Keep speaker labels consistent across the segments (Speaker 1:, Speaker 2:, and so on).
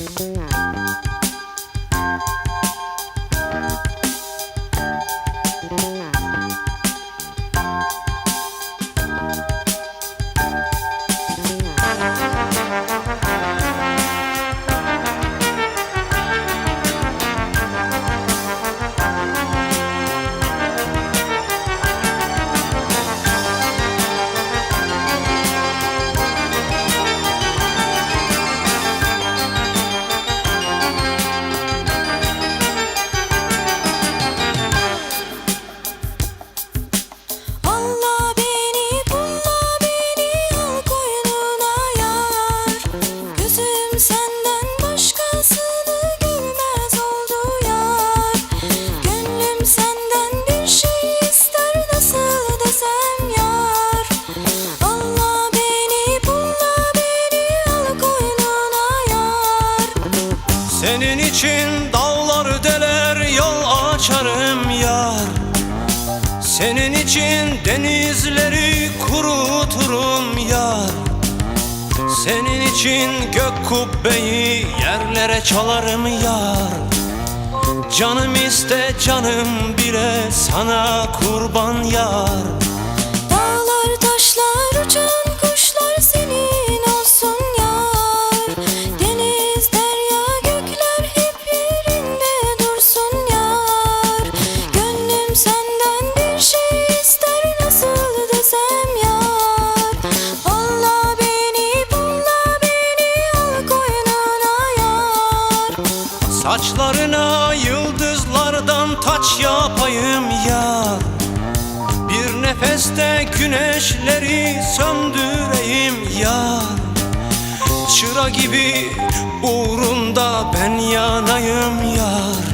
Speaker 1: Thank you. Senin için dağlar deler yol açarım yar. Senin için denizleri kuruturum yar. Senin için gök kubbeyi yerlere çalarım yar. Canım iste canım bile sana kurban yar. Saçlarına yıldızlardan taç yapayım yar Bir nefeste güneşleri söndüreyim yar Çıra gibi uğrunda ben yanayım yar.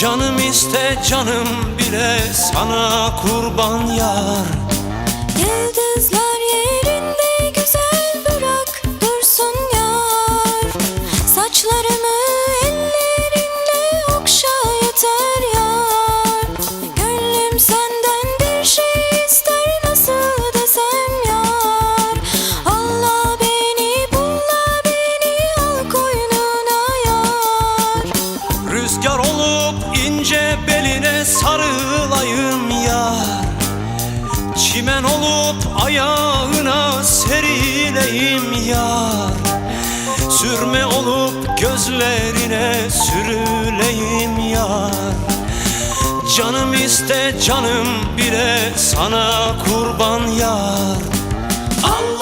Speaker 1: Canım iste canım bile sana kurban yar.
Speaker 2: Yıldızlar
Speaker 1: beline sarılayım yar Çimen olup ayağına serileyim yar Sürme olup gözlerine sürüleyim yar Canım iste canım bile sana kurban yar Allah